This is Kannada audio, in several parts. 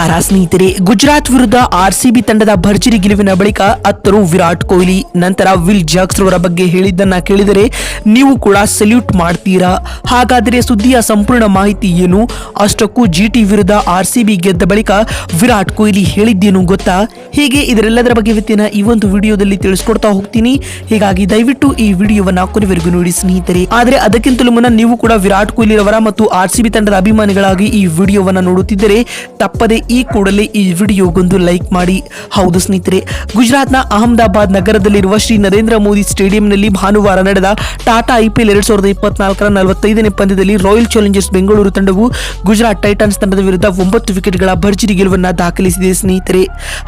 ನಮಸ್ಕಾರ, ಸ್ನೇಹಿತರೆ. ಗುಜರಾತ್ ವಿರುದ್ಧ ಆರ್ಸಿಬಿ ತಂಡದ ಭರ್ಜರಿ ಗೆಲುವಿನ ಬಳಿಕ ಅತ್ತರು ವಿರಾಟ್ ಕೊಹ್ಲಿ, ನಂತರ ವಿಲ್ ಜಾಕ್ಸ್ ರವರ ಬಗ್ಗೆ ಹೇಳಿದ್ದನ್ನ ಕೇಳಿದರೆ ನೀವು ಕೂಡ ಸಲ್ಯೂಟ್ ಮಾಡ್ತೀರಾ? ಹಾಗಾದರೆ ಸುದ್ದಿಯ ಸಂಪೂರ್ಣ ಮಾಹಿತಿ ಏನು? ಅಷ್ಟಕ್ಕೂ ಜಿಟಿ ವಿರುದ್ಧ ಆರ್ಸಿಬಿ ಗೆದ್ದ ಬಳಿಕ ವಿರಾಟ್ ಕೊಹ್ಲಿ ಹೇಳಿದ್ದೇನು ಗೊತ್ತಾ? ಹೀಗೆ? ಇದರೆಲ್ಲದರ ಬಗ್ಗೆ ಇವತ್ತಿನ ಈ ಒಂದು ವಿಡಿಯೋದಲ್ಲಿ ತಿಳಿಸ್ಕೊಡ್ತಾ ಹೋಗ್ತೀನಿ. ಹೀಗಾಗಿ ದಯವಿಟ್ಟು ಈ ವಿಡಿಯೋವನ್ನ ಕೊನೆವರೆಗೂ ನೋಡಿ, ಸ್ನೇಹಿತರೆ. ಆದರೆ ಅದಕ್ಕಿಂತಲೂ ಮುನ್ನ ನೀವು ಕೂಡ ವಿರಾಟ್ ಕೊಹ್ಲಿ ಅವರ ಮತ್ತು ಆರ್ಸಿಬಿ ತಂಡದ ಅಭಿಮಾನಿಗಳಾಗಿ ಈ ವಿಡಿಯೋವನ್ನ ನೋಡುತ್ತಿದ್ದರೆ ತಪ್ಪದೆ ಈ ಕೂಡಲೇ ಈ ವಿಡಿಯೋಗೊಂದು ಲೈಕ್ ಮಾಡಿ. ಹೌದು ಸ್ನೇಹಿತರೆ, ಗುಜರಾತ್ನ ಅಹಮದಾಬಾದ್ ನಗರದಲ್ಲಿರುವ ಶ್ರೀ ನರೇಂದ್ರ ಮೋದಿ ಸ್ಟೇಡಿಯಂನಲ್ಲಿ ಭಾನುವಾರ ನಡೆದ ಟಾಟಾ ಐಪಿಎಲ್ ಎರಡ್ ಸಾವಿರದ ಇಪ್ಪತ್ನಾಲ್ಕರ ನಲವತ್ತೈದನೇ ಪಂದ್ಯದಲ್ಲಿ ರಾಯಲ್ ಚಾಲೆಂಜರ್ಸ್ ಬೆಂಗಳೂರು ತಂಡವು ಗುಜರಾತ್ ಟೈಟನ್ಸ್ ತಂಡದ ವಿರುದ್ಧ ಒಂಬತ್ತು ವಿಕೆಟ್ಗಳ ಭರ್ಜರಿ ಗೆಲುವನ್ನ ದಾಖಲಿಸಿದೆ ಸ್ನೇಹಿತರೆ.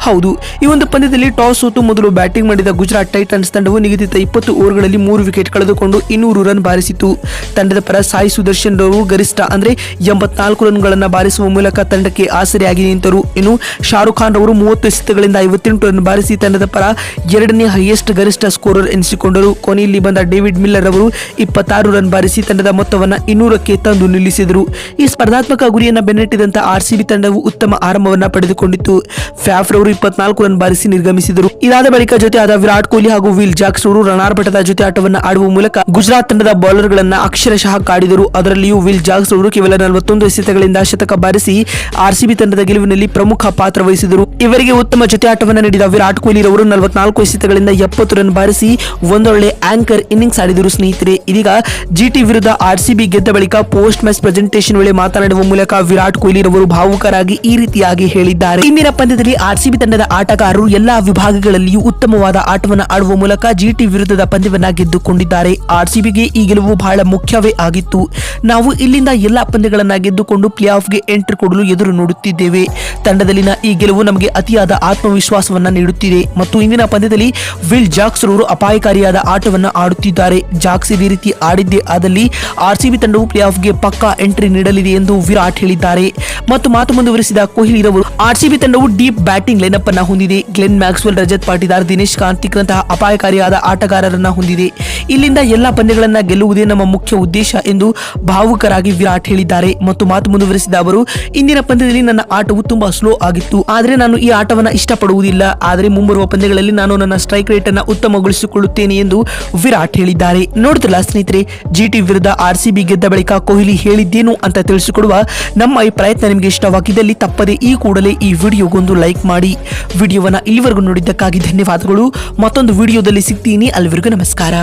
ಹೌದು, ಈ ಒಂದು ಪಂದ್ಯದಲ್ಲಿ ಟಾಸ್ ಸೋತು ಮೊದಲು ಬ್ಯಾಟಿಂಗ್ ಮಾಡಿದ ಗುಜರಾತ್ ಟೈಟನ್ಸ್ ತಂಡವು ನಿಗದಿತ ಇಪ್ಪತ್ತು ಓವರ್ಗಳಲ್ಲಿ ಮೂರು ವಿಕೆಟ್ ಕಳೆದುಕೊಂಡು ಇನ್ನೂರು ರನ್ ಬಾರಿಸಿತು ತಂಡದ ಪರ ಸಾಯಿ ಸುದರ್ಶನ್ ರವರು ಗರಿಷ್ಠ ಅಂದರೆ ಎಂಬತ್ನಾಲ್ಕು ರನ್ಗಳನ್ನು ಬಾರಿಸುವ ಮೂಲಕ ತಂಡಕ್ಕೆ ಆಸರೆಯಾಗಿ ನಿಂತರು ಇನ್ನು ಶಾರುಖ್ ಖಾನ್ ರವರು ಮೂವತ್ತು ಎಸೆತಗಳಿಂದ ಐವತ್ತೆಂಟು ರನ್ ಬಾರಿಸಿ ತಂಡದ ಪರ ಎರಡನೇ ಹೈಯೆಸ್ಟ್ ಗರಿಷ್ಠ ಸ್ಕೋರರ್ ಎನಿಸಿಕೊಂಡರು. ಕೊನೆಯಲ್ಲಿ ಬಂದ ಡೇವಿಡ್ ಮಿಲ್ಲರ್ ಅವರು ಇಪ್ಪತ್ತಾರು ರನ್ ಬಾರಿಸಿ ತಂಡದ ಮೊತ್ತವನ್ನು ಇನ್ನೂರಕ್ಕೆ ತಂದು ನಿಲ್ಲಿಸಿದರು. ಈ ಸ್ಪರ್ಧಾತ್ಮಕ ಗುರಿಯನ್ನು ಬೆನ್ನಟ್ಟಿದಂತ ಆರ್ಸಿಬಿ ತಂಡವು ಉತ್ತಮ ಆರಂಭವನ್ನ ಪಡೆದುಕೊಂಡಿತ್ತು. ಫ್ಯಾಫ್ ರವರು ಇಪ್ಪತ್ನಾಲ್ಕು ರನ್ ಬಾರಿಸಿ ನಿರ್ಗಮಿಸಿದರು. ಇದಾದ ಬಳಿಕ ಜೊತೆ ಆದ ವಿರಾಟ್ ಕೊಹ್ಲಿ ಹಾಗೂ ವಿಲ್ ಜಾಕ್ಸ್ ಅವರು ರಣಾರ್ಭಟದ ಜೊತೆ ಆಟವನ್ನು ಆಡುವ ಮೂಲಕ ಗುಜರಾತ್ ತಂಡದ ಬೌಲರ್ಗಳನ್ನ ಅಕ್ಷರಶಃ ಕಾಡಿದರು. ಅದರಲ್ಲಿಯೂ ವಿಲ್ ಜಾಕ್ಸ್ ಅವರು ಕೇವಲ ನಲವತ್ತೊಂದು ಎಸೆತಗಳಿಂದ ಶತಕ ಬಾರಿಸಿ ಆರ್ಸಿಬಿ ತಂಡದ ಗೆಲುವಿನಲ್ಲಿ ಪ್ರಮುಖ ಪಾತ್ರ ವಹಿಸಿದರು. ಇವರಿಗೆ ಉತ್ತಮ ಜೊತೆ ಆಟವನ್ನು ನೀಡಿದ ವಿರಾಟ್ ಕೊಹ್ಲಿ ರವರು ನಲವತ್ನಾಲ್ಕು ಎಸೆತಗಳಿಂದ ಎಪ್ಪತ್ತು ರನ್ ಬಾರಿಸಿ ಒಂದೊಳ್ಳೆ ಆಂಕರ್ ಇನ್ನಿಂಗ್ಸ್ ಆಡಿದರು ಸ್ನೇಹಿತರೆ. ಇದೀಗ ಜಿಟಿ ವಿರುದ್ಧ ಆರ್ಸಿಬಿ ಗೆದ್ದ ಬಳಿಕ ಪೋಸ್ಟ್ ಮ್ಯಾಚ್ ಪ್ರೆಸೆಂಟೇಷನ್ ವೇಳೆ ಮಾತನಾಡುವ ಮೂಲಕ ವಿರಾಟ್ ಕೊಹ್ಲಿ ರವರು ಭಾವುಕರಾಗಿ ಈ ರೀತಿಯಾಗಿ ಹೇಳಿದ್ದಾರೆ. ಇಂದಿನ ಪಂದ್ಯದಲ್ಲಿ ಆರ್ಸಿಬಿ ತಂಡದ ಆಟಗಾರರು ಎಲ್ಲಾ ವಿಭಾಗಗಳಲ್ಲಿಯೂ ಉತ್ತಮವಾದ ಆಟವನ್ನು ಆಡುವ ಮೂಲಕ ಜಿಟಿ ವಿರುದ್ಧದ ಪಂದ್ಯವನ್ನು ಗೆದ್ದುಕೊಂಡಿದ್ದಾರೆ. ಆರ್ಸಿಬಿಗೆ ಈ ಗೆಲುವು ಬಹಳ ಮುಖ್ಯವೇ ಆಗಿತ್ತು. ನಾವು ಇಲ್ಲಿಂದ ಎಲ್ಲಾ ಪಂದ್ಯಗಳನ್ನು ಗೆದ್ದುಕೊಂಡು ಪ್ಲೇ ಆಫ್ಗೆ ಎಂಟ್ರಿ ಕೊಡಲು ಎದುರು ನೋಡುತ್ತಿದ್ದೇವೆ. ತಂಡದಲ್ಲಿನ ಈ ಗೆಲುವು ನಮಗೆ ಅತಿಯಾದ ಆತ್ಮವಿಶ್ವಾಸವನ್ನ ನೀಡುತ್ತಿದೆ ಮತ್ತು ಇಂದಿನ ಪಂದ್ಯದಲ್ಲಿ ವಿಲ್ ಜಾಕ್ಸ್ ರವರು ಅಪಾಯಕಾರಿಯಾದ ಆಟವನ್ನು ಆಡುತ್ತಿದ್ದಾರೆ. ಜಾಕ್ಸ್ ಇದೇ ರೀತಿ ಆಡಿದ್ದೇ ಆದಲ್ಲಿ ಆರ್ಸಿಬಿ ತಂಡವು ಪ್ಲೇ ಆಫ್ಗೆ ಪಕ್ಕಾ ಎಂಟ್ರಿ ನೀಡಲಿದೆ ಎಂದು ವಿರಾಟ್ ಹೇಳಿದ್ದಾರೆ. ಮತ್ತು ಮಾತು ಮುಂದುವರಿಸಿದ ಕೊಹ್ಲಿ ರವರು ಆರ್ಸಿಬಿ ತಂಡವು ಡೀಪ್ ಬ್ಯಾಟಿಂಗ್ ಲೈನಪ್ ಅನ್ನ ಹೊಂದಿದೆ. ಗ್ಲೆನ್ ಮ್ಯಾಕ್ಸ್ವೆಲ್, ರಜತ್ ಪಾಟಿದಾರ್, ದಿನೇಶ್ ಕಾರ್ತಿಕ್ನಂತಹ ಅಪಾಯಕಾರಿಯಾದ ಆಟಗಾರರನ್ನ ಹೊಂದಿದೆ. ಇಲ್ಲಿಂದ ಎಲ್ಲಾ ಪಂದ್ಯಗಳನ್ನ ಗೆಲ್ಲುವುದೇ ನಮ್ಮ ಮುಖ್ಯ ಉದ್ದೇಶ ಎಂದು ಭಾವುಕರಾಗಿ ವಿರಾಟ್ ಹೇಳಿದ್ದಾರೆ. ಮತ್ತು ಮಾತು ಮುಂದುವರಿಸಿದ ಅವರು, ಇಂದಿನ ಪಂದ್ಯದಲ್ಲಿ ನನ್ನ ಆಟವು ತುಂಬಾ ಸ್ಲೋ ಆಗಿತ್ತು. ಆದರೆ ನಾನು ಈ ಆಟವನ್ನ ಇಷ್ಟಪಡುವುದಿಲ್ಲ. ಆದರೆ ಮುಂಬರುವ ಪಂದ್ಯಗಳಲ್ಲಿ ನಾನು ನನ್ನ ಸ್ಟ್ರೈಕ್ ರೇಟ್ ಅನ್ನ ಉತ್ತಮಗೊಳಿಸಿಕೊಳ್ಳುತ್ತೇನೆ ಎಂದು ವಿರಾಟ್ ಹೇಳಿದ್ದಾರೆ. ನೋಡಿದ್ರಲ್ಲ ಸ್ನೇಹಿತರೆ ಜಿಟಿ ವಿರುದ್ಧ ಆರ್ಸಿಬಿ ಗೆದ್ದ ಬಳಿಕ ಕೊಹ್ಲಿ ಹೇಳಿದ್ದೇನು ಅಂತ ತಿಳಿಸಿಕೊಡುವ ನಮ್ಮ ಈ ಪ್ರಯತ್ನ ನಿಮಗೆ ಇಷ್ಟವಾಗಿದ್ದಲ್ಲಿ ತಪ್ಪದೆ ಈ ಕೂಡಲೇ ಈ ವಿಡಿಯೋಗೊಂದು ಲೈಕ್ ಮಾಡಿ. ವಿಡಿಯೋವನ್ನು ಇಲ್ಲಿವರೆಗೂ ನೋಡಿದ್ದಕ್ಕಾಗಿ ಧನ್ಯವಾದಗಳು. ಮತ್ತೊಂದು ವಿಡಿಯೋದಲ್ಲಿ ಸಿಗ್ತೀನಿ. ಅಲ್ಲಿವರೆಗೂ ನಮಸ್ಕಾರ.